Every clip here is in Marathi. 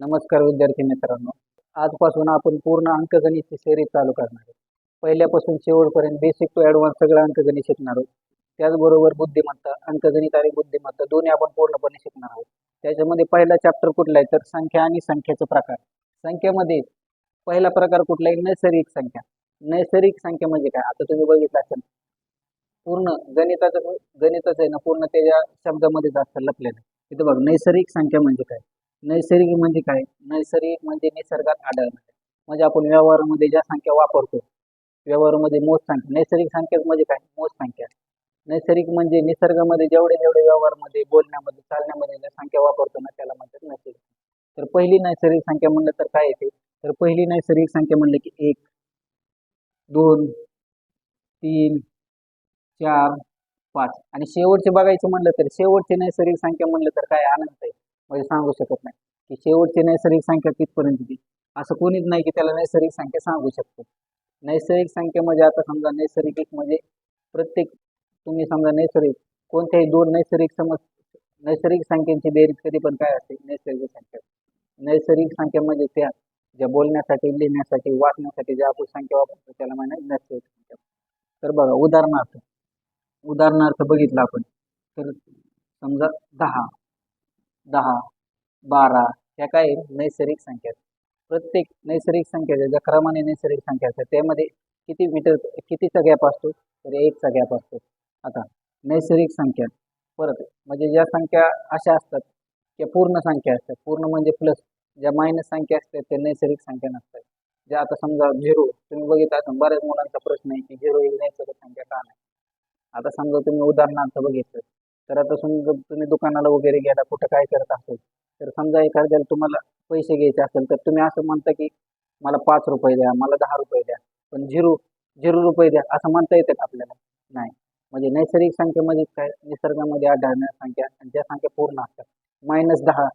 नमस्कार विद्यार्थी मित्रांनो. आजपासून आपण पूर्ण अंकगणितची सेरी चालू करणार आहोत. पहिल्यापासून शेवटपर्यंत बेसिक टू ॲडव्हान्स सगळं अंकगणित शिकणार आहोत. त्याचबरोबर बुद्धिमत्ता अंकगणित आणि बुद्धिमत्ता दोन्ही आपण पूर्णपणे शिकणार आहोत. त्याच्यामध्ये पहिला चॅप्टर कुठला आहे? तर संख्या आणि संख्याचे प्रकार. संख्येमध्ये पहिला प्रकार कुठला आहे? नैसर्गिक संख्या. नैसर्गिक संख्या म्हणजे काय? आता तुम्ही बघितलं असेल. पूर्ण गणिताचं गणिताचं आहे ना पूर्ण त्याच्या शब्दामध्येच असतं लपलेलं. इथं बघ नैसर्गिक संख्या म्हणजे काय? नैसर्गिक म्हणजे काय? नैसर्गिक म्हणजे निसर्गात आढळणं. म्हणजे आपण व्यवहारामध्ये ज्या संख्या वापरतो व्यवहारामध्ये मोज संख्या. नैसर्गिक संख्या म्हणजे काय? मोज संख्या. नैसर्गिक म्हणजे निसर्गामध्ये जेवढे जेवढे व्यवहारामध्ये बोलण्यामध्ये चालण्यामध्ये ज्या संख्या वापरतो ना त्याला म्हणतात नैसर्गिक तर पहिली नैसर्गिक संख्या म्हणलं तर काय येते? तर पहिली नैसर्गिक संख्या म्हणलं की एक दोन तीन चार पाच. आणि शेवटचे बघायचं म्हणलं तर शेवटची नैसर्गिक संख्या म्हणलं तर काय? अनंत आहे. म्हणजे सांगू शकत नाही. की शेवटची नैसर्गिक संख्या कितपर्यंत येते असं कोणीच नाही की त्याला नैसर्गिक संख्या सांगू शकतो. नैसर्गिक संख्या म्हणजे आता समजा नैसर्गिक म्हणजे प्रत्येक तुम्ही समजा नैसर्गिक कोणत्याही दोन नैसर्गिक समज नैसर्गिक संख्यांची बेरीज कधी पण काय असते? नैसर्गिक संख्या. नैसर्गिक संख्या म्हणजे त्या ज्या बोलण्यासाठी लिहिण्यासाठी वाचण्यासाठी ज्या आपण संख्या वापरतो त्याला म्हणा नैसर्गिक संख्या. तर बघा उदाहरणार्थ उदाहरणार्थ बघितलं आपण. तर समजा दहा. दहा बारा ह्या काय नैसर्गिक संख्या आहेत. प्रत्येक नैसर्गिक संख्या ज्या क्रमाने नैसर्गिक संख्या असतात त्यामध्ये किती मीटर कितीचा गॅप असतो? तर एकचा गॅप असतो. आता नैसर्गिक संख्या. परत म्हणजे ज्या संख्या अशा असतात त्या पूर्ण संख्या असतात. पूर्ण म्हणजे प्लस ज्या मायनस संख्या असतात त्या नैसर्गिक संख्या नसतात. ज्या आता समजा झिरो तुम्ही बघितला असं बऱ्याच मुलांचा प्रश्न आहे की झिरो ही नैसर्गिक संख्या का नाही? आता समजा तुम्ही उदाहरणार्थ बघितलं तर आता समजा तुम्ही दुकानाला वगैरे गेला कुठं काय करत असेल तर समजा एखाद्याला तुम्हाला पैसे घ्यायचे असेल तर तुम्ही असं म्हणता की मला पाच रुपये द्या मला दहा रुपये द्या पण झिरो झिरो रुपये द्या असं म्हणता येतं का आपल्याला? नाही. म्हणजे नैसर्गिक संख्येमध्ये काय निसर्गामध्ये आढळणाऱ्या संख्या आणि ज्या संख्या पूर्ण असतात मायनस दहा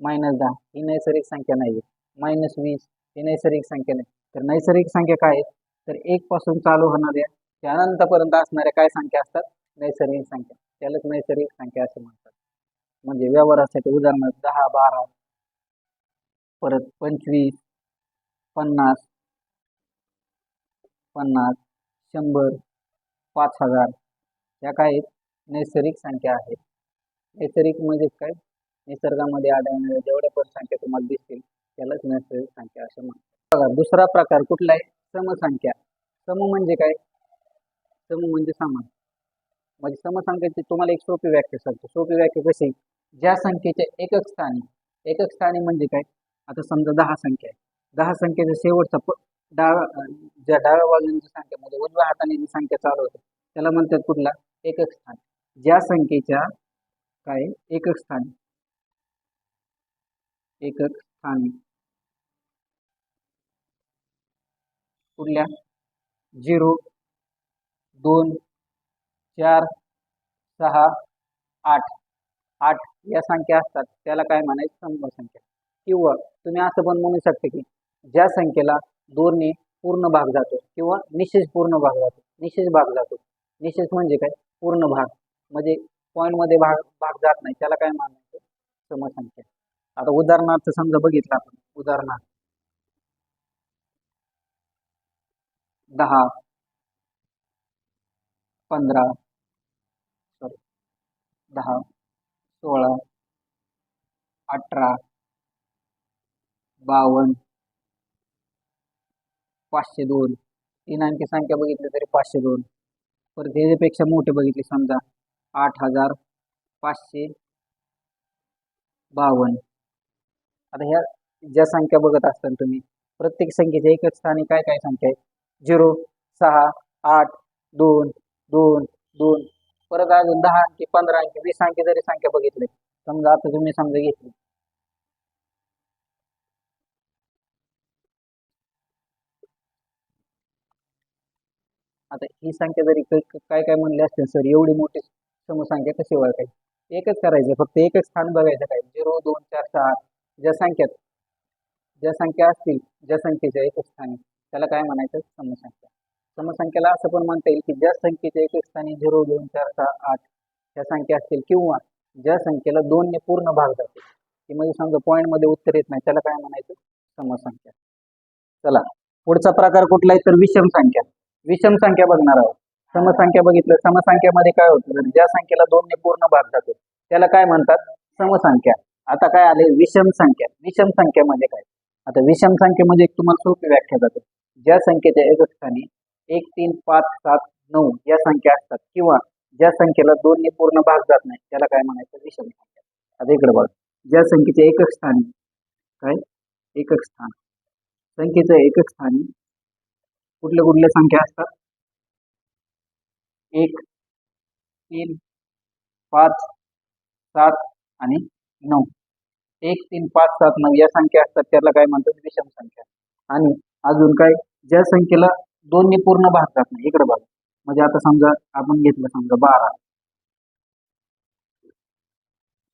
मायनस दहा ही नैसर्गिक संख्या नाही आहे. मायनस वीस ही नैसर्गिक संख्या नाही. तर नैसर्गिक संख्या काय आहे तर एक पासून चालू होणाऱ्या ते अनंतपर्यंत असणाऱ्या काय संख्या असतात? नैसर्गिक संख्या. त्यालाच नैसर्गिक संख्या असं म्हणतात. म्हणजे व्यवहारासाठी उदाहरणार्थ दहा बारा परत पंचवीस पन्नास पन्नास शंभर पाच हजार या काय नैसर्गिक संख्या आहेत. नैसर्गिक म्हणजे काय? निसर्गामध्ये आढळणाऱ्या जेवढ्या पण संख्या तुम्हाला दिसतील त्यालाच नैसर्गिक संख्या असं म्हणतात. बघा दुसरा प्रकार कुठला आहे? समसंख्या. सम म्हणजे काय? सम म्हणजे समान. म्हणजे समसंख्येची तुम्हाला एक सोपी व्याख्या सांगतो. सोपी व्याख्या कशी ज्या संख्येच्या एकक स्थानी एकक स्थानी म्हणजे काय? आता समजा दहा संख्या आहे. दहा संख्येचा शेवटचा प डाव्या ज्या डाव्या बाजूंच्या संख्या म्हणजे उजव्या हाताने जी संख्या चालू होते त्याला म्हणतात कुठला? एकक स्थान. ज्या संख्येच्या काय? एकक स्थानी. एकक स्थानी. कुठल्या? झिरो दोन चार सहा आठ. आठ या संख्या असतात. त्याला काय म्हणायचं? समूह संख्या. किंवा तुम्ही असं पण म्हणू शकता की ज्या संख्येला दोनने पूर्ण भाग जातो किंवा निशेष पूर्ण भाग जातो. निशेष भाग जातो. निशेष म्हणजे काय? पूर्ण भाग. म्हणजे पॉईंटमध्ये भाग भाग जात नाही. त्याला काय मानायचं समसंख्या आता उदाहरणार्थ समजा बघितलं आपण. उदाहरणार्थ दहा पंधरा दहा सोळा अठरा बावन्न पाचशे दोन. तीन अंकी संख्या बघितली तरी पाचशे दोन. परत ह्याच्यापेक्षा मोठे बघितले समजा आठ हजार पाचशे बावन्न. आता ह्या ज्या संख्या बघत असताना तुम्ही प्रत्येक संख्येच्या एकच स्थानी काय काय संख्या आहे झिरो सहा आठ दोन दोन दोन परत अजून दहा अंकी, पंधरा अंकी, वीस अंकी जरी संख्या बघितली, समजा आता तुम्ही समजा घेतली. आता ही संख्या जरी काय काय म्हणले असतील, सर, एवढी मोठी समसंख्या कशी ओळखायची? एकच करायचं, फक्त एकच स्थान बघायचं काय? झिरो, दोन, चार, सहा, ज्या संख्यात, ज्या संख्या असतील, ज्या संख्येच्या एकच स्थानी, त्याला काय म्हणायचं? समसंख्या. समसंख्याला असं पण म्हणता येईल की ज्या संख्येच्या एक स्थानी झिरो दोन चार सहा आठ ह्या संख्या असतील किंवा ज्या संख्येला दोनने पूर्ण भाग जातो की म्हणजे समजा पॉईंटमध्ये उत्तर येत नाही त्याला काय म्हणायचं? समसंख्या. चला पुढचा प्रकार कुठला आहे तर विषम संख्या. विषम संख्या बघणार आहोत. समसंख्या बघितलं समसंख्यामध्ये काय होतं? तर ज्या संख्येला दोनने पूर्ण भाग जातो त्याला काय म्हणतात? समसंख्या. आता काय आले विषम संख्या. विषम संख्या म्हणजे काय? आता विषम संख्येमध्ये एक तुम्हाला सोपी व्याख्या जाते. ज्या संख्येच्या एक स्थानी एक तीन पाच सात नऊ या संख्या असतात. किंवा ज्या संख्येला दोनने पूर्ण भाग जात नाही त्याला काय म्हणायचं? विषम संख्या. आता इकडे बघा. ज्या संख्येच्या एकक स्थानी काय? एकक स्थान. संख्येचं एकक स्थानी कुठल्या कुठल्या संख्या असतात? एक तीन पाच सात आणि नऊ. एक तीन पाच सात नऊ या संख्या असतात. त्याला काय म्हणतात? विषम संख्या. आणि अजून काय? ज्या संख्येला दोन्ही पूर्ण भाग जात नाही इकडे बघा. म्हणजे आता समजा आपण घेतलं समजा बारा.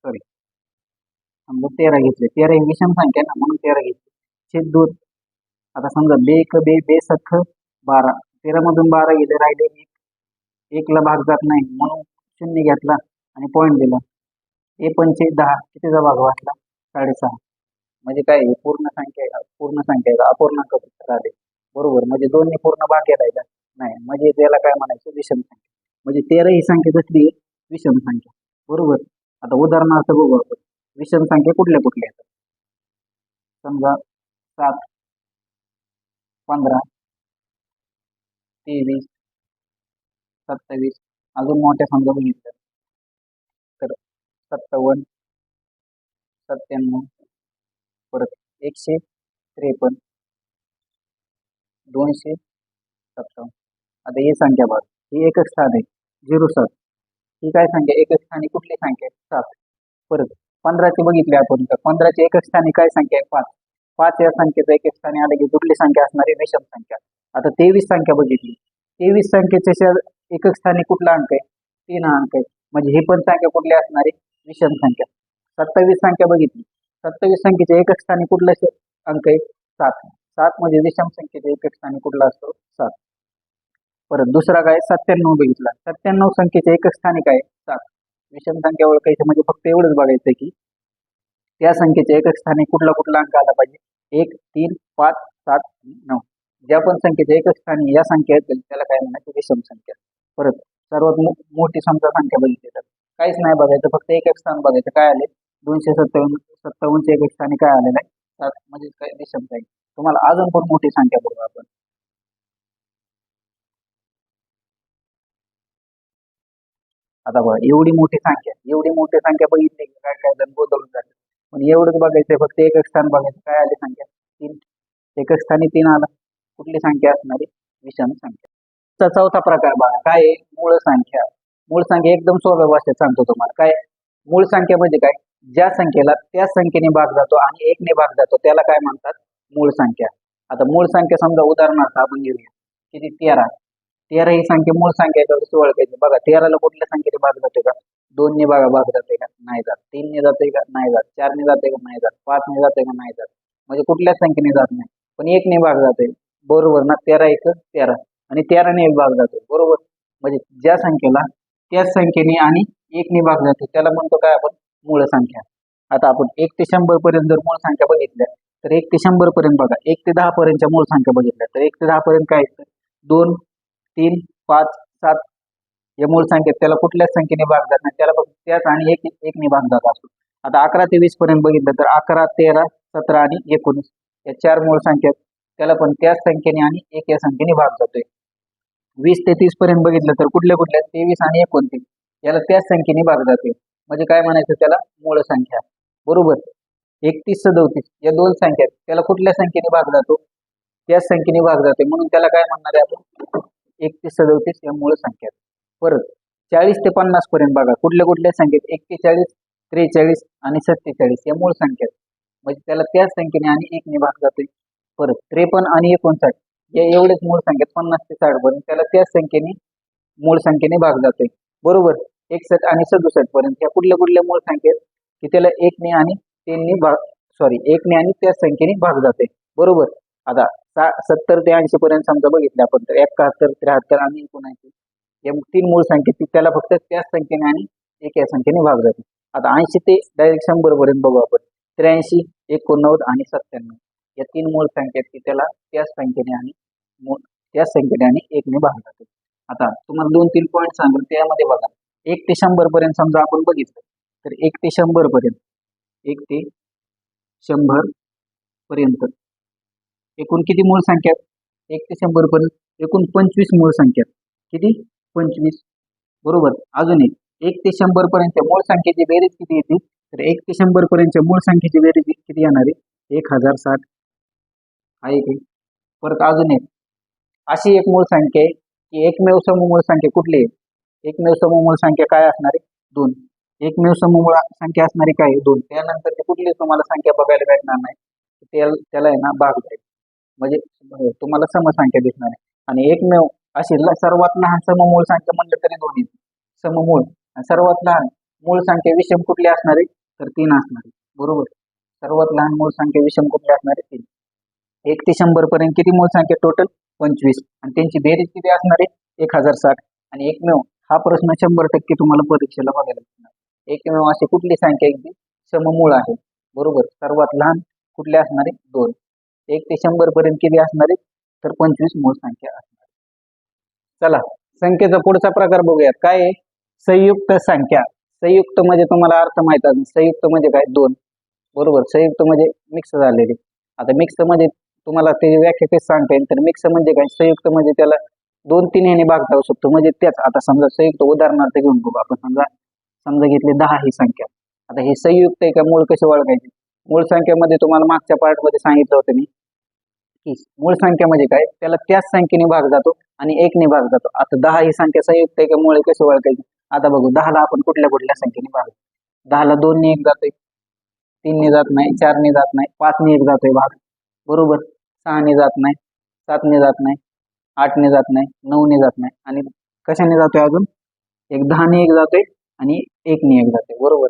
सॉरी समजा तेरा घेतले. तेरा ही विषम संख्या आहे ना म्हणून तेरा घेतले. छेद दोन. आता समजा बे बे बे सख बारा. तेरा मधून बारा गेले राहिले एक. एकला भाग जात नाही म्हणून शून्य घेतला आणि पॉईंट दिला. ए पंचे दहा. कितीचा भाग वाचला? साडेसहा. म्हणजे काय पूर्ण संख्या आहे का? पूर्ण संख्या आहे का? अपूर्णांक आले बरोबर. म्हणजे दोन्ही पूर्ण भाग गेलाय नाही. म्हणजे त्याला काय म्हणायचं? विषम संख्या. म्हणजे तेरा ही संख्या कसली? आहे विषम संख्या. बरोबर. आता उदाहरणार्थ बघू आपण. विषम संख्या कुठल्या कुठल्या आहेत? समजा सात पंधरा तेवीस सत्तावीस. अजून मोठ्या समजा बघितलं तर सत्तावन्न सत्त्याण्णव परत एकशे त्रेपन्न दोनशे सत्तावन्न. आता ही संख्या बघ. ही एकच स्थान आहे. झिरो सात. ही काय संख्या? एकच स्थानी कुठली संख्या? आहे सात. परत पंधराची बघितली आपण तर. पंधराची एकच स्थानी काय संख्या आहे? पाच. पाच या संख्येचं एकच स्थानी आलं की कुठली संख्या असणारी विषम संख्या. आता तेवीस संख्या बघितली. तेवीस संख्येच्या शे- एकक स्थानी कुठला अंक आहे? तीन हा अंक आहे. म्हणजे ही पण संख्या कुठली असणारी विषम संख्या. सत्तावीस संख्या बघितली. सत्तावीस संख्येच्या एकक स्थानी कुठला अंक आहे? सात. सात म्हणजे विषम संख्येच्या एकक स्थानी कुठला असतो? सात. परत दुसरा काय? सत्त्याण्णव बघितला. सत्त्याण्णव संख्येच्या एकक स्थानी काय? सात. विषम संख्या ओळखायचं म्हणजे फक्त एवढंच बघायचं की त्या संख्येच्या एकक स्थानी कुठला कुठला अंक आला पाहिजे? एक तीन पाच सात नऊ. ज्या पण संख्येच्या एकक स्थानी या संख्या येतील त्याला काय म्हणायचं? विषम संख्या. परत सर्वात मो- मोठी समजा संख्या बघितली तर? काहीच नाही बघायचं. फक्त एकक स्थान बघायचं. काय आले दोनशे सत्तावन्न सत्तावन्नच्या एकक स्थानी काय आलेलं आहे? सात. म्हणजे काय? विषम संख्या. तुम्हाला अजून पण मोठी संख्या बघू आपण. आता बघा एवढी मोठी संख्या एवढी मोठी संख्या बघितली की काय काय जण गोंधळून जाते पण एवढंच बघायचंय फक्त एकक स्थान बघायचं काय आली संख्या? तीन. एकक स्थानी तीन आला. कुठली संख्या असणारी विषम संख्या. चा चौथा प्रकार बघा काय आहे? मूळ संख्या. मूळ संख्या एकदम सोप्या भाषेत सांगतो तुम्हाला. काय? मूळ संख्या म्हणजे काय? ज्या संख्येला त्या संख्येने भाग जातो आणि एकने भाग जातो त्याला काय म्हणतात? मूळ संख्या. आता मूळ संख्या समजा उदाहरणार्थ आपण घेऊया. किती? तेरा. तेरा ही संख्या मूळ संख्या आहे ओळखायची. बघा तेराला कुठल्या संख्येने भाग जाते का? दोनने बघा भाग जाते का? नाही जात. तीनने जाते का? नाही जात. चारने जाते का? नाही जात. पाचने जाते का? नाही जात. म्हणजे कुठल्याच संख्येने जात नाही. पण एकने भाग जाते बरोबर ना? तेरा एक तेरा. आणि तेराने एक भाग जातो बरोबर? म्हणजे ज्या संख्येला त्याच संख्येने आणि एकने भाग जातो त्याला म्हणतो काय आपण? मूळ संख्या. आता आपण एक ते शंभर पर्यंत जर मूळ संख्या बघितल्या तर एक ते शंभर पर्यंत बघा. एक ते दहा पर्यंतच्या मूळ संख्या बघितल्या तर एक ते दहा पर्यंत काय असतं? दोन तीन पाच सात या मूळ संख्येत त्याला कुठल्याच संख्येने भाग जात नाही. त्याला फक्त त्याच आणि एक एकने भाग जात असतो. आता अकरा ते वीस पर्यंत बघितलं तर अकरा तेरा सतरा आणि एकोणीस या चार मूळ संख्या त्याला पण त्याच संख्येने आणि एक या संख्येने भाग जातोय. वीस ते तीस पर्यंत बघितलं तर कुठल्या कुठल्या? तेवीस आणि एकोणतीस. याला त्याच संख्येने भाग जाते म्हणजे काय म्हणायचं त्याला? मूळ संख्या. बरोबर? एकतीस सदोतीस या दोन संख्या आहेत त्याला कुठल्या संख्येने भाग जातो? त्याच संख्येने भाग जाते. म्हणून त्याला काय म्हणणार आहे आपण? एकतीस सदोतीस या मूळ संख्या आहेत. परत चाळीस ते पन्नास पर्यंत बघा. कुठल्या कुठल्या संख्येत? एक्केचाळीस त्रेचाळीस आणि सत्तेचाळीस या मूळ संख्या आहेत म्हणजे त्याला त्याच संख्येने आणि एकने भाग जाते. परत त्रेपन्न आणि एकोणसाठ या एवढेच मूळ संख्येत पन्नास ते साठ पर्यंत त्याला त्याच संख्येने मूळ संख्येने भाग जाते. बरोबर? एकसठ आणि सदुसष्ट पर्यंत. या कुठल्या कुठल्या मूळ संख्येत? की त्याला एकने आणि तीनने भाग सॉरी एकने आणि त्याच संख्येने भाग जाते. बरोबर? आता सा सत्तर ते ऐंशी पर्यंत समजा बघितलं आपण तर एकाहत्तर त्र्याहत्तर आणि एकोणऐंशी. या तीन मूळ संख्येत त्याला फक्त त्याच संख्येने आणि एक या संख्येने भाग जाते. आता ऐंशी ते डायरेक्ट शंभर पर्यंत बघू आपण. त्र्याऐंशी एकोणनव्वद आणि सत्त्याण्णव. या तीन मूळ संख्या आहेत की त्याला त्याच संख्येने आणि मूळ त्याच संख्येने आणि एकने भाग जाते. आता तुम्हाला दोन तीन पॉईंट सांगतो त्यामध्ये बघा. एक ते शंभर पर्यंत समजा आपण बघितलं तर एक ते शंभर पर्यंत. एक ते शंभर पर्यंत. एकूण किती मूळ संख्या? एक ते शंभर पर्यंत. एकूण पंचवीस मूळ संख्या. किती? पंचवीस. बरोबर. अजून एक. एक ते शंभर पर्यंत मूळ संख्येची बेरीज किती येते? तर एक ते शंभर पर्यंत मूळ संख्येची बेरीज किती येणार आहे? एक हजार साठ. आहे. की परत अजून एक. अशी एक मूळ संख्या आहे की एकमेव समूळ संख्या कुठली आहे? एकमेव समूळ संख्या काय असणार आहे? दोन. एकमेव समूळ संख्या असणारी काय आहे? दोन. त्यानंतर कुठली तुम्हाला संख्या बघायला भेटणार नाही? त्याला त्याला आहे ना भाग जाईल म्हणजे तुम्हाला समसंख्या दिसणार आहे. आणि एकमेव अशी सर्वात लहान सममूळ संख्या म्हणलं तरी दोन येते सममूळ आणि सर्वात लहान मूळ संख्या विषम कुठली असणारी तर तीन असणारी बरोबर? सर्वात लहान मूळ संख्या विषम कुठली असणारी तीन. एक ते शंभर पर्यंत किती मूळ संख्या टोटल पंचवीस. आणि त्यांची बेरीज किती असणार आहे? एक हजार साठ. आणि एकमेव हा प्रश्न शंभर टक्के तुम्हाला परीक्षेला बघायला भेटणार. एकमेव अशी कुठली संख्या आहे सममूळ आहे? बरोबर. सर्वात लहान कुठली असणारे? दोन. एक ते शंभर पर्यंत किती असणारे? तर पंचवीस मूळ संख्या असणार. चला संख्येचा पुढचा प्रकार बघूयात. काय आहे? संयुक्त संख्या. संयुक्त म्हणजे तुम्हाला अर्थ माहीत आहे संयुक्त म्हणजे काय? दोन. बरोबर. संयुक्त म्हणजे मिक्स झालेले. आता मिक्स म्हणजे तुम्हाला ते व्याख्या कशी सांगता येईल. तर मिक्स म्हणजे काय? संयुक्त म्हणजे त्याला दोन तीन ह्याने भागता येऊ शकतो. म्हणजे त्याच आता समजा संयुक्त उदाहरणार्थ घेऊन बघू आपण. समजा समजा घेतली दहा ही संख्या. आता हे संयुक्त आहे का मूळ कसे ओळखायचे? मूळ संख्येमध्ये तुम्हाला मागच्या पार्टमध्ये सांगितलं होतं मी की मूळ संख्या म्हणजे काय? त्याला त्याच संख्येने भाग जातो आणि एकने भाग जातो. आता दहा ही संख्या संयुक्त आहे का मूळ कसे ओळखायचे? आता बघू दहाला आपण कुठल्या कुठल्या संख्येने भाग दहाला दोनने एक जातोय तीनने जात नाही चारने जात नाही पाचने एक जातोय भाग. बरोबर? सहाने जात नाही सातने जात नाही आठने जात नाही नऊने जात नाही. आणि कशाने जातोय अजून? एक दहाने एक जातोय आणि एक एक जाते. बरोबर?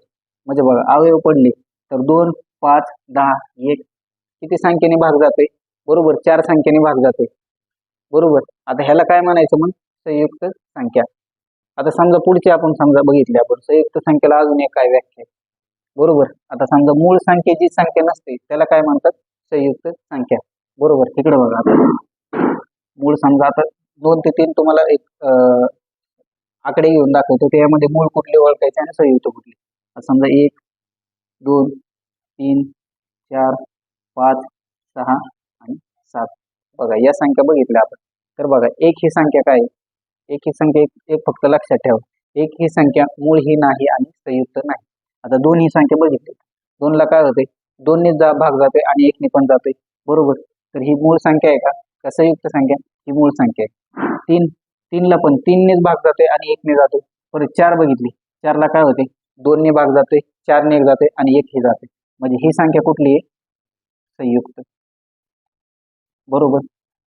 म्हणजे बघा अवयव पडले तर दोन पाच दहा एक किती संख्येने भाग जाते? बरोबर? चार संख्येने भाग जाते. बरोबर? आता ह्याला काय म्हणायचं मग? संयुक्त संख्या. आता समजा पुढची आपण समजा बघितली आपण संयुक्त संख्येला अजून एक काय व्याख्या आहे. बरोबर? आता समजा मूळ संख्येची संख्या नसते त्याला काय म्हणतात? संयुक्त संख्या. बरोबर? तिकडे बघा. आता मूळ समजा आता दोन ते तीन तुम्हाला एक आकडे घेऊन दाखवतो. त्यामध्ये मूळ कुठले ओळखायचे आणि संयुक्त कुठले? समजा एक दोन तीन चार पाच सहा आणि सात. बघा या संख्या बघितल्या आपण. तर बघा एक ही संख्या काय आहे? एक ही संख्या एक, एक फक्त लक्षात ठेवा. एक ही संख्या मूळ ही नाही आणि संयुक्त नाही. आता दोन ही संख्या बघितली. दोनला काय होते? दोनने जा भाग जाते आणि एकने पण जाते बरोबर? तर ही मूळ संख्या आहे का? का संयुक्त संख्या? ही मूळ संख्या आहे. तीन तीनला पण. तीननेच भाग जाते आणि एकने जातो परत चार बघितली. चारला काय होते दोनने भाग जाते चारने एक जाते आणि एक ही जाते म्हणजे ही संख्या कुठली आहे? संयुक्त. बरोबर.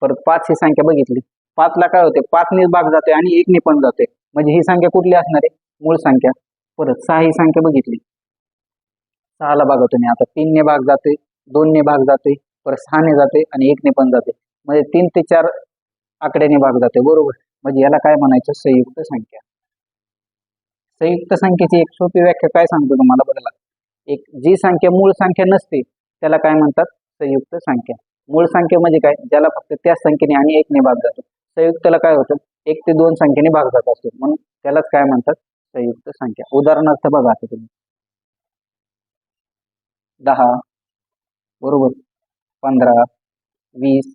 परत पाच ही संख्या बघितली. पाचला काय होते पाचने भाग जाते आणि एकने पण जाते म्हणजे ही संख्या कुठली असणार आहे? मूळ संख्या. परत सहा ही संख्या बघितली. सहाला भाग होतो नाही आता तीनने भाग जाते दोनने भाग जाते परत सहाने जाते आणि एकने पण जाते म्हणजे तीन ते चार आकड्याने भाग जाते बरोबर. म्हणजे याला काय म्हणायचं? संयुक्त संख्या. संयुक्त संख्येची एक सोपी व्याख्या काय सांगतो तुम्हाला बघायला एक जी संख्या मूळ संख्या नसते त्याला काय म्हणतात? संयुक्त संख्या. मूळ संख्या म्हणजे काय? ज्याला फक्त त्या संख्येने आणि एकने भाग जातो. संयुक्तला काय होतं? एक ते दोन संख्येने भाग जात असतो. म्हणून त्यालाच काय म्हणतात? संयुक्त संख्या. उदाहरणार्थ बघा आता तुम्ही. दहा बरोबर. पंधरा वीस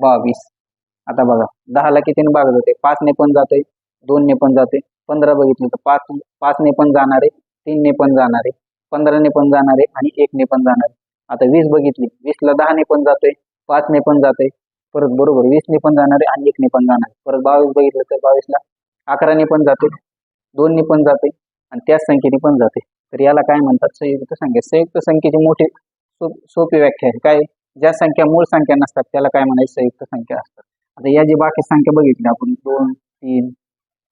बावीस. आता बघा दहाला कितीने भाग जाते. पाचने पण जाते दोनने पण जाते. पंधरा बघितले तर पाच पाचने पण जाणारे तीनने पण जाणारे पंधराने पण जाणारे आणि एकने पण जाणारे. आता वीस बघितली वीसला दहाने पण जाते पाचने पण जाते परत बरोबर वीसने पण जाणारे आणि एकने पण जाणारे. परत बावीस बघितलं तर बावीसला अकराने पण जाते दोनने पण जाते आणि त्याच संख्येने पण जाते तर याला काय म्हणतात? संयुक्त संख्या. संयुक्त संख्येची मोठी सोपी व्याख्या आहे काय ज्या संख्या मूळ संख्या नसतात त्याला काय म्हणायचं? संयुक्त संख्या असतात. आता या जी बाकी संख्या बघितली आपण दोन तीन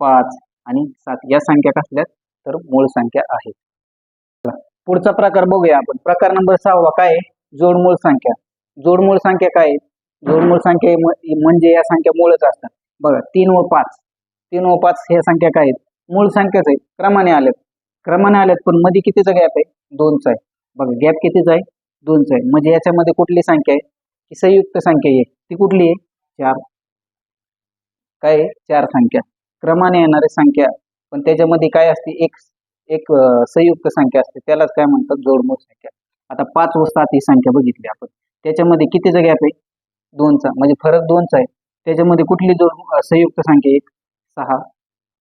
पाच आणि सात या संख्या कसल्यात तर मूळ संख्या आहेत. पुढचा प्रकार बघूया आपण. प्रकार नंबर सहावा काय आहे? जोडमूळ संख्या. जोडमूळ संख्या काय आहे? जोडमूळ संख्या म्हणजे या संख्या मूळच असतात. बघा तीन व पाच. तीन व पाच ह्या संख्या काय आहेत? मूळ संख्याच आहेत. क्रमाने आल्यात क्रमाने आल्यात पण मध्ये कितीचा गॅप आहे? दोनचा आहे. बघा गॅप कितीचा आहे? दोनचा आहे. म्हणजे याच्यामध्ये कुठली संख्या आहे? की संयुक्त संख्या आहे. ती कुठली आहे? चार. काय आहे? चार संख्या. क्रमाने येणारी संख्या पण त्याच्यामध्ये काय असते? एक एक संयुक्त संख्या असते. त्यालाच काय म्हणतात? जोडमोड संख्या. आता पाच व सात ही संख्या बघितली आपण. त्याच्यामध्ये कितीचा गॅप आहे? दोनचा म्हणजे फरक दोनचा आहे. त्याच्यामध्ये कुठली जोड संयुक्त संख्या एक सहा.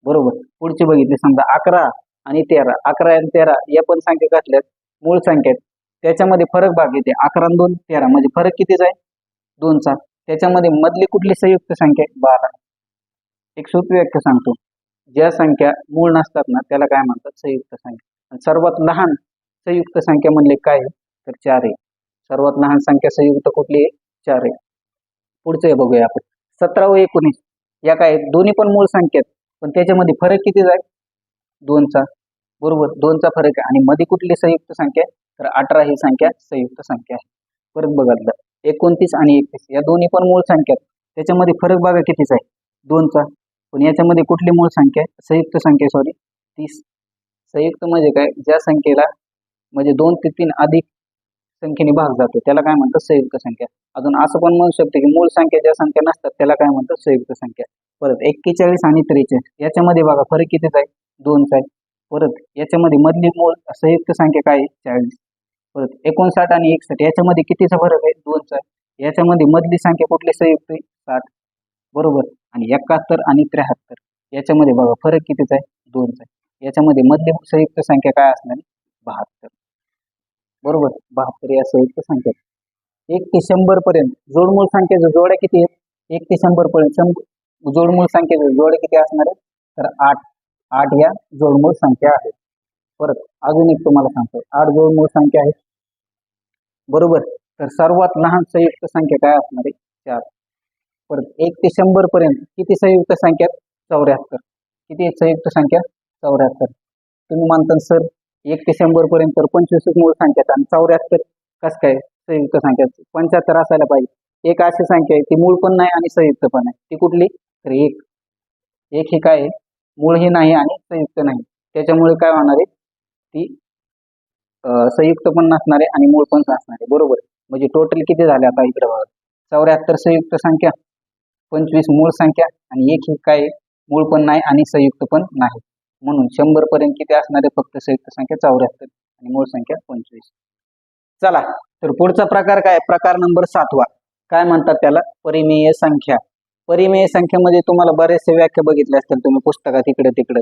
बरोबर. पुढची बघितली समजा अकरा आणि तेरा. अकरा आणि तेरा या पण संख्या कसल्यात मूळ संख्या आहेत. त्याच्यामध्ये फरक भाग येते. अकरा आणि दोन तेरा. म्हणजे फरक कितीचा आहे? दोनचा त्याच्यामध्ये मधली कुठली संयुक्त संख्या आहे? बारा. एक सोपी व्याख्या सांगतो. ज्या संख्या मूळ नसतात ना त्याला काय म्हणतात? संयुक्त संख्या. आणि सर्वात लहान संयुक्त संख्या म्हणले काय? आहे? तर चार आहे. सर्वात लहान संख्या संयुक्त कुठली आहे? चार आहे. पुढचं बघूया आपण. सतरा व एकोणीस. या काय आहेत? दोन्ही पण मूळ संख्या आहेत. पण त्याच्यामध्ये फरक किती आहे? दोनचा. बरोबर? दोनचा फरक आहे. आणि मध्ये कुठली संयुक्त संख्या तर अठरा ही संख्या संयुक्त संख्या आहे. परत बघितलं एकोणतीस आणि एकतीस या दोन्ही पण मूळ संख्या आहेत. त्याच्यामध्ये फरक बघा कितीचा आहे? दोनचा. पण याच्यामध्ये कुठली मूळ संख्या आहे? संयुक्त संख्या सॉरी तीस. संयुक्त म्हणजे काय? ज्या संख्येला म्हणजे दोन ते तीन अधिक संख्येने भाग जातो त्याला काय म्हणतात? संयुक्त संख्या. अजून असं पण म्हणू शकतो की मूळ संख्या ज्या संख्या नसतात त्याला काय म्हणतात? संयुक्त संख्या. परत एक्केचाळीस आणि त्रेचाळीस याच्यामध्ये बघा फरक कितीच आहे? दोनचा आहे. परत याच्यामध्ये मधली मूळ संयुक्त संख्या काय आहे? चाळीस. परत एकोणसाठ आणि एकसष्ट याच्यामध्ये कितीचा फरक आहे? दोनचा आहे. याच्यामध्ये मधली संख्या कुठली संयुक्त आहे? साठ. बरोबर. आणि एकाहत्तर आणि त्र्याहत्तर. याच्यामध्ये बघा फरक कितीचा आहे? दोनचा आहे. याच्यामध्ये मध्यम संयुक्त संख्या काय असणार? बहात्तर. बरोबर? बहात्तर या संयुक्त संख्या. एक ते शंभर पर्यंत जोडमूळ संख्येच्या जोड्या किती आहेत एक ते शंभर पर्यंत शंभर जोडमूळ संख्येच्या जोड्या किती असणार आहेत तर आठ. आठ या जोडमूळ संख्या आहेत परत अजून एक तुम्हाला सांगतो. आठ जोडमूळ संख्या आहेत बरोबर? तर सर्वात लहान संयुक्त संख्या काय असणार आहे? चार. परत एक ते शंभर पर्यंत किती संयुक्त संख्या? चौऱ्याहत्तर. किती संयुक्त संख्या? चौऱ्याहत्तर. तुम्ही मानता सर एक ते शंभर पर्यंत तर पंचवीस मूळ संख्या आणि चौऱ्याहत्तर कसं काय संयुक्त संख्या? पंच्याहत्तर असायला पाहिजे. एक अशी संख्या आहे ती मूळ पण नाही आणि संयुक्त पण आहे ती कुठली? तर एक. एक ही काय आहे? मूळ ही नाही आणि संयुक्त नाही. त्याच्यामुळे काय होणार आहे? ती संयुक्त पण नसणार आहे आणि मूळ पण नसणार आहे. बरोबर. म्हणजे टोटल किती झाले आता इकडे बघा. चौऱ्याहत्तर संयुक्त संख्या. पंचवीस मूळ संख्या आणि एक ही काय मूळ पण नाही आणि संयुक्त पण नाही. म्हणून शंभर पर्यंत किती असणारे फक्त संयुक्त संख्या चौऱ्याहत्तर आणि मूळ संख्या पंचवीस. चला तर पुढचा प्रकार काय? प्रकार नंबर सातवा. काय म्हणतात त्याला? परिमेय संख्या. परिमेय संख्येमध्ये तुम्हाला बरेचसे व्याख्या बघितल्या असतील. तुम्ही पुस्तकात इकडे तिकडे.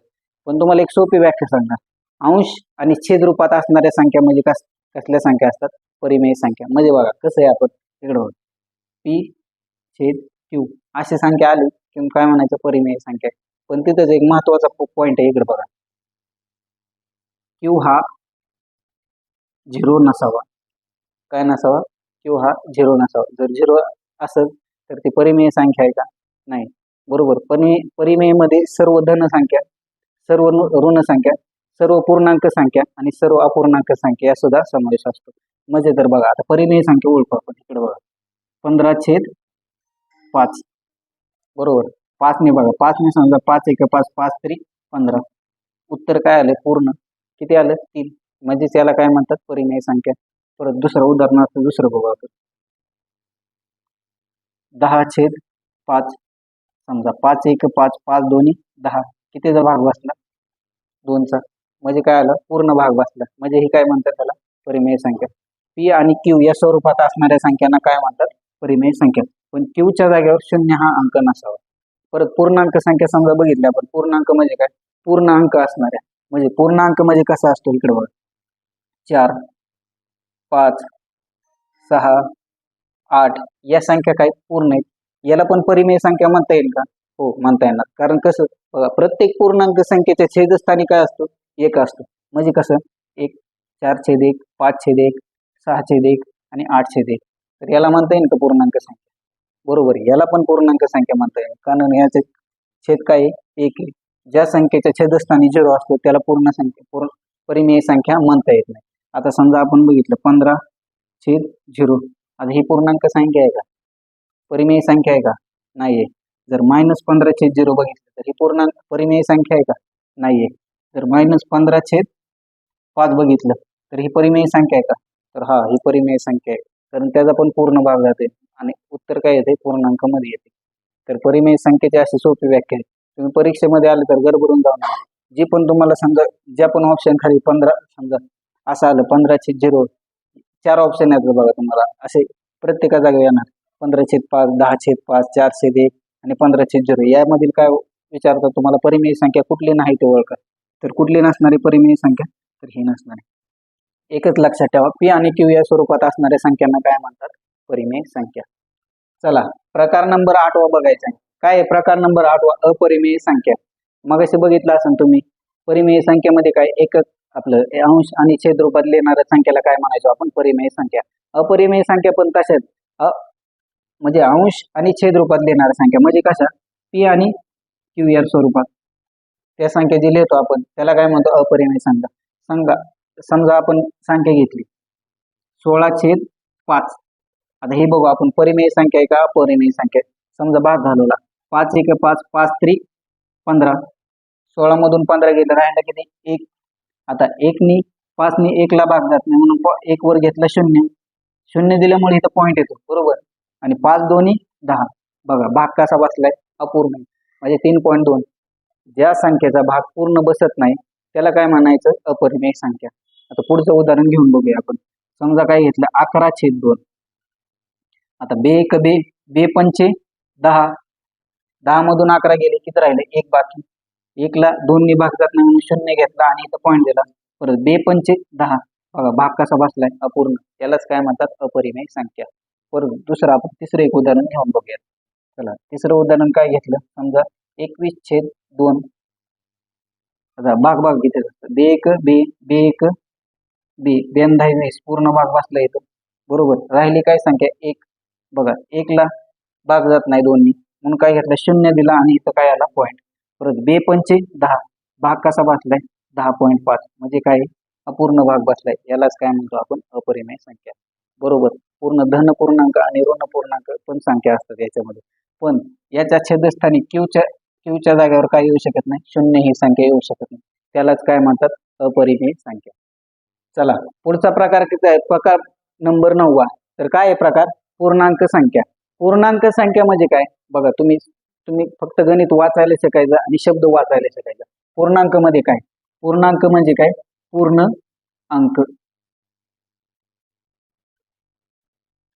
पण तुम्हाला एक सोपी व्याख्या सांगणार. अंश आणि छेद रूपात असणाऱ्या संख्या म्हणजे कस कसल्या संख्या असतात? परिमेय संख्या. म्हणजे बघा कसं आहे आपण? इकडे बघा. पी छेद क्यू अशी संख्या आली की काय म्हणायचं? परिमेय संख्या. पण तिथंच एक महत्त्वाचा पॉईंट आहे इकडे बघा. क्यू हा झिरो नसावा. काय नसावा? क्यू हा झिरो नसावा. जर झिरो असेल तर ती परिमेय संख्या आहे का? नाही. बरोबर. परिमेय परिमेयमध्ये सर्व धन संख्या सर्व ऋण संख्या सर्व पूर्णांक संख्या आणि सर्व अपूर्णांक संख्या या सुद्धा समावेश असतो. म्हणजे तर बघा. आता परिमेय संख्या ओळखू आपण इकडे बघा. पंधरा छेद पाच. बरोबर. पाचने बघा. पाचने समजा. पाच एक पाच पाच तरी पंधरा. उत्तर काय आलं पूर्ण. किती आलं? तीन. म्हणजेच याला काय म्हणतात? परिमय संख्या. परत दुसरं उदाहरणार्थ दुसरं बघू आपण. दहा छेद पाच. समजा पाच एक पाच पाच दोन्ही दहा. कितीचा भाग बसला? दोनचा. म्हणजे काय आलं? पूर्ण भाग बसला. म्हणजे हे काय म्हणतात त्याला? परिमेय संख्या. पी आणि क्यू या स्वरूपात असणाऱ्या संख्यांना काय म्हणतात? परिमेय संख्या. पण क्यूच्या जागेवर शून्य हा अंक नसावा. परत पूर्णांक संख्या समजा बघितली आपण पूर्णांक म्हणजे काय? पूर्ण अंक असणाऱ्या. म्हणजे पूर्णांक म्हणजे कसा असतो इकडे बघा. चार पाच सहा आठ या संख्या काय? पूर्ण आहेत. याला पण परिमेय संख्या म्हणता येईल का? हो म्हणता येणार. कारण कसं? बघा प्रत्येक पूर्णांक संख्येच्या छेदस्थानी काय असतो? एक असतो. म्हणजे कसं? एक चार छेद एक पाच छेद एक सहा छेद एक आणि आठ छेद एक. तर याला म्हणता येईल का पूर्णांक संख्या? बरोबर आहे. याला पण पूर्णांक संख्या म्हणता येईल. कारण याचे छेद काय एक आहे. ज्या संख्येच्या छेदस्थानी झिरो असतो त्याला पूर्ण संख्या पूर्ण परिमेय संख्या म्हणता येत नाही. आता समजा आपण बघितलं पंधरा छेद झिरो आता ही पूर्णांक संख्या आहे का? परिमेय संख्या आहे का? नाही आहे जर मायनस पंधरा छेद झिरो बघितलं तर ही पूर्णांक परिमेय संख्या आहे का? नाही आहे जर मायनस पंधरा छेद पाच बघितलं तर ही परिमेय संख्या आहे का? तर हा ही परिमेय संख्या आहे. कारण त्याचा पण पूर्ण भाग जाते आणि उत्तर काय येते? पूर्णांकामध्ये येते. तर परिमेय संख्येची अशी सोपी व्याख्या आहे तुम्ही परीक्षेमध्ये आले तर गडबडून जाऊ नका जी पण तुम्हाला समजा ज्या पण ऑप्शन खाली पंधरा समजा असं आलं पंधराशे झिरो चार ऑप्शन आहेत बघा तुम्हाला. असे प्रत्येका जागा येणार. पंधराशे पाच दहाशे पाच चारशे एक आणि पंधराशे झिरो. यामधील काय विचारतात तुम्हाला? परिमेय संख्या कुठली नाही ते ओळखा. तर कुठली नसणारी परिमेय संख्या? तर ही नसणारी. एकच लक्षात ठेवा. पी आणि क्यू या स्वरूपात असणाऱ्या संख्यांना काय म्हणतात? परिमेय संख्या. चला प्रकार नंबर आठवा बघायचा आहे. काय आहे? प्रकार नंबर आठवा अपरिमेय संख्या. मग असे बघितलं असेल तुम्ही. परिमेय संख्येमध्ये काय? एकच आपलं अंश आणि छेद रूपात लिहिणाऱ्या संख्येला काय म्हणायचो आपण? परिमेय संख्या. अपरिमेय संख्या पण तशाच अ म्हणजे अंश आणि छेद रूपात लिहिणाऱ्या संख्या. म्हणजे कशा? पी आणि क्यू या स्वरूपात. त्या संख्या जी लिहितो आपण त्याला काय म्हणतो? अपरिमेय संख्या. समजा समजा आपण संख्या घेतली. सोळा छेद पाच. आता हे बघू आपण परिमेय संख्या आहे का? परिमेय संख्या समजा भाग घालवला. पाच एक पाच पाच त्रि पंधरा. सोळा मधून पंधरा गेलं राहिलं किती? एक. आता एकनी पाचनी एकला भाग जात नाही म्हणून एक वर घेतलं शून्य. शून्य दिल्यामुळे इथं पॉईंट येतो. बरोबर? आणि पाच दोन्ही दहा. बघा भाग कसा बसलाय? अपूर्ण. म्हणजे तीन पॉईंट दोन. ज्या संख्येचा भाग पूर्ण बसत नाही त्याला काय म्हणायचं? अपरिमेय संख्या. आता पुढचं उदाहरण घेऊन बघूया आपण. समजा काय घेतलं? अकरा छेद दोन. आता बे एक बे बे पंचे दहा. दहा मधून अकरा गेले किती राहिले? एक बाकी. एकला दोन्ही भाग जात नाही म्हणून शून्य घेतला आणि इथं पॉईंट दिला. परत बे पंचे दहा. बघा भाग कसा बसलाय? अपूर्ण. त्यालाच काय म्हणतात? अपरिमेय संख्या. परत दुसरं आपण तिसरं एक उदाहरण घेऊन बघूया. चला तिसरं उदाहरण काय घेतलं? समजा एकवीस छेद दोन. आता भाग भाग किती असतं. बे एक बे बे एक बे. बेन पूर्ण भाग बसला येतो बरोबर. राहिली काय संख्या? एक. बघा एकला भाग जात नाही दोन्ही. म्हणून काय घेतलं? शून्य दिला आणि इथं काय आला? पॉईंट परत बे पंचे दहा. भाग कसा बसलाय? दहा पॉईंट पाच. म्हणजे काय? अपूर्ण भाग बसलाय. यालाच काय म्हणतो आपण? अपरिमेय संख्या. बरोबर. पूर्ण धन पूर्णांक आणि ऋण पूर्णांक पण संख्या असतात याच्यामध्ये. पण याच्या छेदस्थानी क्यूच्या क्यूच्या जागेवर काय येऊ शकत नाही. शून्य ही संख्या येऊ शकत नाही. त्यालाच काय म्हणतात? अपरिमेय संख्या. चला पुढचा प्रकार किती आहे. प्रकार नंबर नववा तर काय आहे प्रकार? पूर्णांक संख्या. पूर्णांक संख्या म्हणजे काय? बघा तुम्ही तुम्ही फक्त गणित वाचायला शिकायचं आणि शब्द वाचायला शिकायचा. पूर्णांकमध्ये काय? पूर्णांक म्हणजे काय? पूर्ण अंक.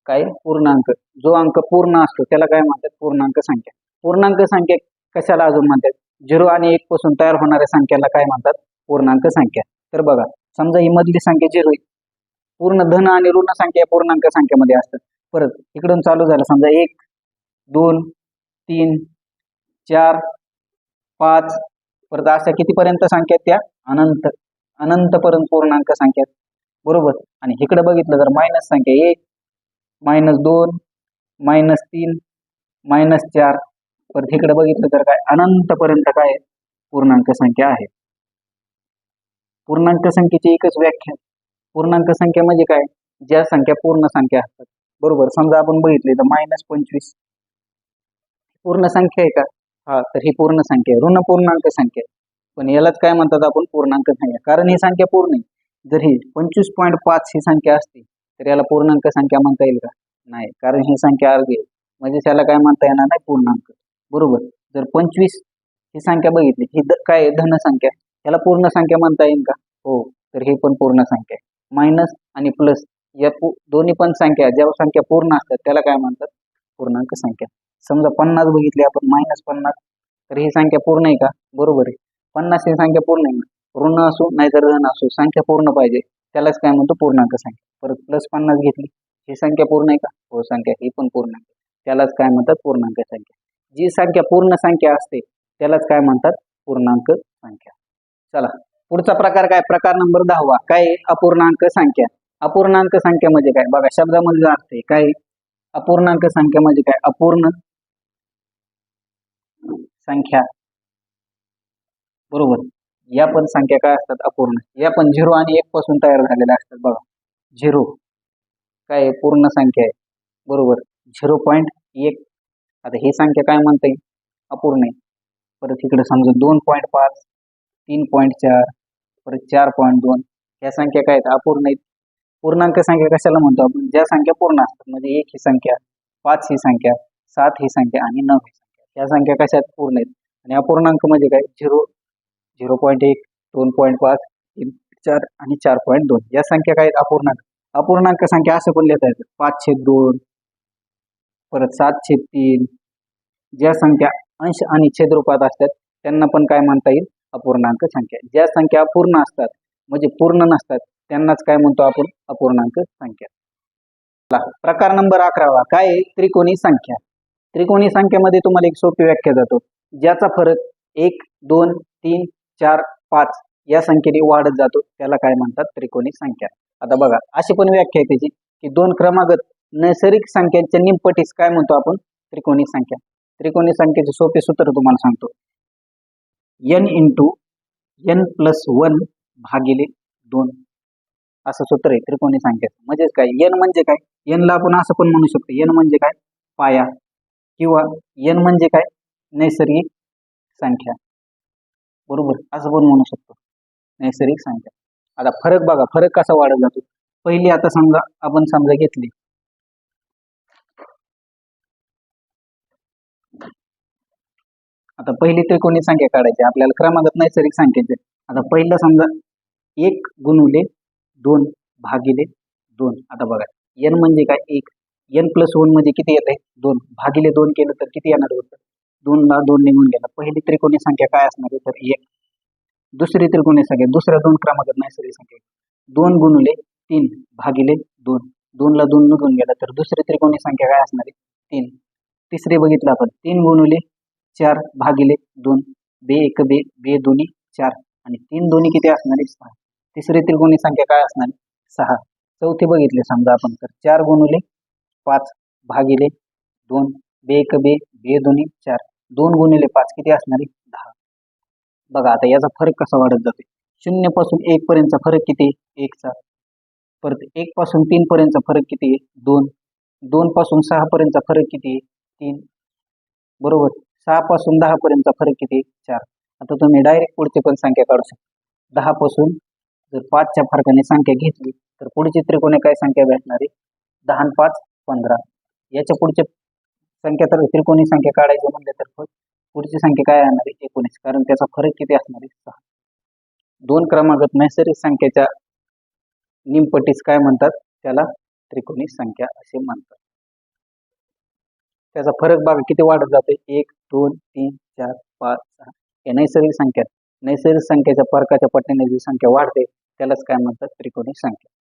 काय? पूर्णांक. जो अंक पूर्ण असतो त्याला काय म्हणतात? पूर्णांक संख्या. पूर्णांक संख्या कशाला अजून म्हणतात? झिरो आणि एक पासून तयार होणाऱ्या संख्याला काय म्हणतात? पूर्णांक संख्या. तर बघा समजा ही मधली संख्या झिरो पूर्ण धन आणि ऋण संख्या पूर्णांक संख्येमध्ये असतात. परत इकडून चालू झालं समजा एक दोन तीन चार पाच परत अशा कितीपर्यंत संख्या आहेत त्या? अनंत अनंतपर्यंत पूर्णांक संख्या आहेत. बरोबर? आणि इकडे बघितलं तर मायनस संख्या एक मायनस दोन मायनस तीन मायनस चार परत इकडे बघितलं तर काय अनंतपर्यंत काय पूर्णांक संख्या आहे. पूर्णांक संख्येची एकच व्याख्या. पूर्णांक संख्या म्हणजे काय? ज्या संख्या पूर्ण संख्या असतात. बरोबर समजा आपण बघितले तर मायनस पंचवीस. पूर्ण संख्या आहे का? हा तर ही पूर्ण संख्या आहे. ऋण पूर्णांक संख्या आहे. पण यालाच काय म्हणतात आपण? पूर्णांक संख्या. कारण ही संख्या पूर्ण आहे. जर ही पंचवीस पॉईंट पाच ही संख्या असते तर याला पूर्णांक संख्या म्हणता येईल का? नाही. कारण ही संख्या अर्धी आहे. म्हणजे त्याला काय म्हणता येणार नाही? पूर्णांक. बरोबर. जर पंचवीस ही संख्या बघितली ही द- काय आहे? धनसंख्या याला पूर्ण संख्या म्हणता येईल का? हो. तर ही पण पूर्ण संख्या आहे. मायनस आणि प्लस या दोन्ही पण संख्या ज्या संख्या पूर्ण असतात त्याला काय म्हणतात? पूर्णांक संख्या. समजा पन्नास बघितली आपण मायनस पन्नास तर ही संख्या पूर्ण आहे का? बरोबर आहे. पन्नास ही संख्या पूर्ण आहे ना? ऋण असो नाहीतर धन असो संख्या पूर्ण पाहिजे त्यालाच काय म्हणतो? पूर्णांक संख्या. परत प्लस पन्नास घेतली ही संख्या पूर्ण आहे का? हो संख्या ही पण पूर्ण आहे. त्यालाच काय म्हणतात? पूर्णांक संख्या. जी संख्या पूर्ण संख्या असते त्यालाच काय म्हणतात? पूर्णांक संख्या. चला पुढचा प्रकार काय? प्रकार नंबर दहावा. काय? अपूर्णांक संख्या. अपूर्णांक संख्या म्हणजे काय? बघा शब्दामध्ये अर्थ आहे काय? अपूर्णांक संख्या म्हणजे काय? अपूर्ण संख्या. बरोबर. या पण संख्या काय असतात? अपूर्ण. या पण झिरो आणि एक पासून तयार झालेल्या असतात. बघा. झिरो. काय? आहे? पूर्ण संख्या आहे. बरोबर. झिरो पॉईंट एक आता ही संख्या काय म्हणता येईल अपूर्ण आहे. परत इकडे समजा दोन पॉईंट पाच तीन पॉईंट चार परत चार पॉईंट दोन. ह्या संख्या काय आहेत? अपूर्ण आहेत. पूर्णांक संख्या कशाला म्हणतो आपण? ज्या संख्या पूर्ण असतात म्हणजे एक ही संख्या पाच ही संख्या सात ही संख्या आणि नऊ ही संख्या. ह्या संख्या कशात पूर्ण आहेत? आणि अपूर्णांक म्हणजे काय? झिरो झिरो पॉईंट एक दोन पॉईंट पाच तीन चार आणि चार पॉईंट दोन. या संख्या काय आहेत? अपूर्णांक. अपूर्णांक संख्या असं पण लिहिता येतात पाचशे दोन परत सात छेद तीन ज्या संख्या अंश आणि छेद रूपात असतात त्यांना पण काय म्हणता येईल? अपूर्णांक संख्या. ज्या संख्या अपूर्ण असतात म्हणजे पूर्ण नसतात त्यांनाच काय म्हणतो आपण? अपूर्णांक संख्या. प्रकार नंबर अकरावा. काय आहे? त्रिकोणी संख्या. त्रिकोणी संख्येमध्ये तुम्हाला एक सोपी व्याख्या जातो ज्याचा फरक एक दोन तीन चार पाच या संख्येने वाढत जातो. त्याला काय म्हणतात? त्रिकोणी संख्या. आता बघा अशी पण व्याख्या आहे त्याची की दोन क्रमागत नैसर्गिक संख्यांच्या निमपटीस काय म्हणतो आपण? त्रिकोणी संख्या. त्रिकोणी संख्येचे सोपे सूत्र तुम्हाला सांगतो. N into N plus one भागिले दोन. असं सूत्र आहे त्रिकोणी संख्येचं म्हणजेच काय? एन म्हणजे काय? एनला आपण असं पण म्हणू शकतो. एन म्हणजे काय? पाया. किंवा एन म्हणजे काय? नैसर्गिक संख्या. बरोबर? असं पण म्हणू शकतो. नैसर्गिक संख्या. आता फरक बघा. फरक कसा वाढत जातो? पहिली आता समजा आपण समजा घेतली. आता पहिली त्रिकोणी संख्या काढायची? आपल्याला क्रमागत नैसर्गिक संख्येचे. आता पहिलं समजा एक गुणुले दोन भागिले दोन. आता बघा एन म्हणजे काय? एक. एन प्लस वन म्हणजे किती येत आहे? दोन. भागिले दोन केलं तर किती येणार होतं? दोनला दोन निघून गेला. पहिली त्रिकोणी संख्या काय असणार आहे? तर एक. दुसरी त्रिकोणी संख्या दुसऱ्या दोन क्रमांकात नैसर्गिक संख्या. दोन गुणुले तीन भागिले दोन. दोनला दोन निघून गेला तर दुसरी त्रिकोणी संख्या काय असणार आहे? तीन. तिसरी बघितलं आपण. तीन गुणुले चार भागिले दोन. बे एक बे बे दोन्ही चार. आणि तीन दोन्ही किती असणार आहे सहा. तिसरी गुणी संख्या काय असणार? सहा. चौथी बघितले समजा आपण तर चार गुणुले पाच भागिले दोन. बे एक बे बे दोन्ही चार. दोन गुणिले पाच किती असणार आहे दहा. बघा आता याचा फरक कसा वाढत जातो शून्यपासून एक पर्यंतचा फरक किती? आहे? एकचा. परत एक पासून तीन पर्यंतचा फरक किती? आहे दोन. दोन पासून सहा पर्यंतचा फरक किती? आहे तीन. बरोबर? सहा पासून दहा पर्यंतचा फरक किती चार. आता तुम्ही डायरेक्ट पुढची पण संख्या काढू शकता. दहा पासून जर पाचच्या फरकाने संख्या घेतली तर पुढची त्रिकोणी काय संख्या भेटणार आहे? दहा आणि पाच पंधरा. याच्या पुढच्या संख्या तर त्रिकोणी संख्या काढायची म्हणले तर पुढची संख्या काय आणणार आहे? एकोणीस. कारण त्याचा फरक किती असणार आहे? सहा. दोन क्रमांकात नैसर्गिक संख्येच्या निमपटीस काय म्हणतात? त्याला त्रिकोणी संख्या असे म्हणतात. त्याचा फरक बघा किती वाढत जातो एक दोन तीन चार पाच सहा. या नैसर्गिक संख्या. नैसर्गिक संख्येच्या फरकाच्या पटीने जी संख्या वाढते त्यालाच काय म्हणतात? त्रिकोणी संख्या.